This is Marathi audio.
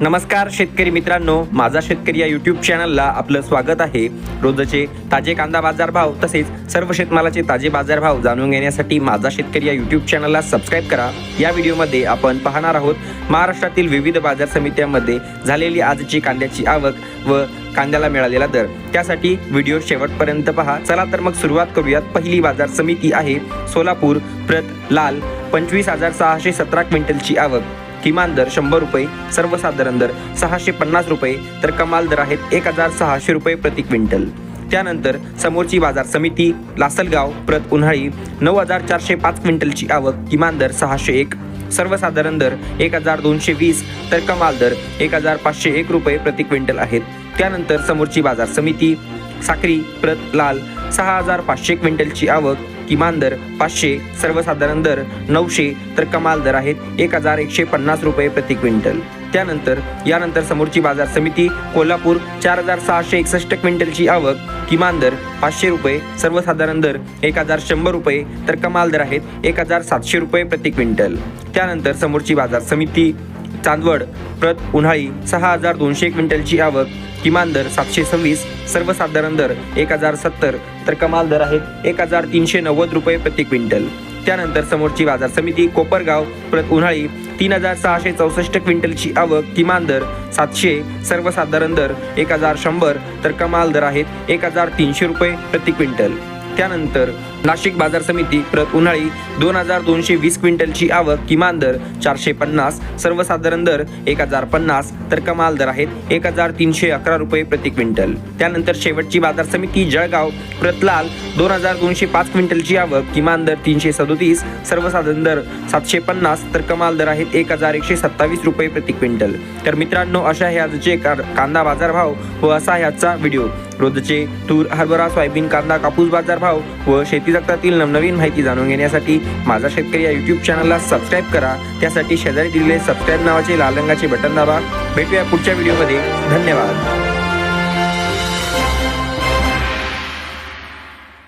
नमस्कार शेतकरी मित्रांनो माझा शेतकरी या यूट्यूब चॅनलला आपलं स्वागत आहे. रोजचे ताजे कांदा बाजारभाव तसेच सर्व शेतमालाचे ताजे बाजारभाव जाणून घेण्यासाठी माझा शेतकरी या यूट्यूब चॅनलला सबस्क्राईब करा. या व्हिडिओमध्ये आपण पाहणार आहोत महाराष्ट्रातील विविध बाजार समित्यांमध्ये झालेली आजची कांद्याची आवक व कांद्याला मिळालेला दर. त्यासाठी व्हिडिओ शेवटपर्यंत पहा. चला तर मग सुरुवात करूयात. पहिली बाजार समिती आहे सोलापूर प्रत लाल पंचवीस हजार सहाशे सतरा क्विंटलची आवक. किमान दर शंभर रुपये सर्वसाधारण दर सहाशे पन्नास रुपये तर कमाल दर आहेत एक हजार सहाशे रुपये प्रति क्विंटल. त्यानंतर समोरची बाजार समिती लासलगाव प्रत उन्हाळी नऊ हजार चारशे पाच क्विंटलची आवक किमान दर सहाशे एक सर्वसाधारण दर एक हजार दोनशे वीस तर कमाल दर एक हजार पाचशे एक रुपये प्रति क्विंटल आहेत. त्यानंतर समोरची बाजार समिती साक्री प्रत लाल सहा हजार पाचशे क्विंटलची आवक किमान दर पाचशे सर्वसाधारण दर नऊशे तर कमाल दर आहेत एक हजार एकशे पन्नास रुपये प्रति क्विंटल. त्यानंतर यानंतर समोरची बाजार समिती कोल्हापूर चार हजार सहाशे एकसष्ट क्विंटलची आवक किमान दर पाचशे रुपये सर्वसाधारण दर एक हजार शंभर रुपये तर कमाल दर आहेत एक हजार सातशे रुपये प्रति क्विंटल. त्यानंतर समोरची बाजार समिती चांदवड प्रत उन्हाळी सहा हजार दोनशे क्विंटलची आवक किमान दर सातशे सव्वीस सर्वसाधारण दर एक हजार सत्तर तर कमाल दर आहेत एक हजार तीनशे नव्वद रुपये प्रति क्विंटल. त्यानंतर समोरची बाजार समिती कोपरगाव प्रत उन्हाळी तीन हजार सहाशे चौसष्ट क्विंटलची आवक किमान दर सातशे सर्वसाधारण दर एक हजार शंभर तर कमाल दर आहेत एक हजार तीनशे रुपये प्रति क्विंटल. त्यानंतर नाशिक बाजार समिती प्रत उन्हाळी दोन हजार दोनशे वीस क्विंटलची आवक किमान दर चारशे पन्नास सर्वसाधारण दर एक हजार पन्नास तर कमाल दर आहेत एक हजार तीनशे अकरा रुपये प्रति क्विंटल. त्यानंतर शेवटची बाजार समिती जळगाव प्रतलाल दोन हजार दोनशे पाच क्विंटलची आवक किमान दर तीनशे सदोतीस सर्वसाधारण दर सातशे पन्नास तर कमाल दर आहेत एक हजार एकशे सत्तावीस रुपये प्रति क्विंटल. तर मित्रांनो अशा हे आजचे कांदा बाजार भाव व असा आहे व्हिडिओ. रोजचे तूर हरभरा सोयाबीन कांदा कापूस बाजार भाव व शेती जगतातील नवनवीन माहिती जाणून घेण्यासाठी माझा शेतकरी या युट्यूब चॅनलला सबस्क्राईब करा. त्यासाठी शेजारी दिलेले सबस्क्राईब नावाचे लाल रंगाचे बटन दाबा. भेटूया पुढच्या व्हिडिओमध्ये धन्यवाद.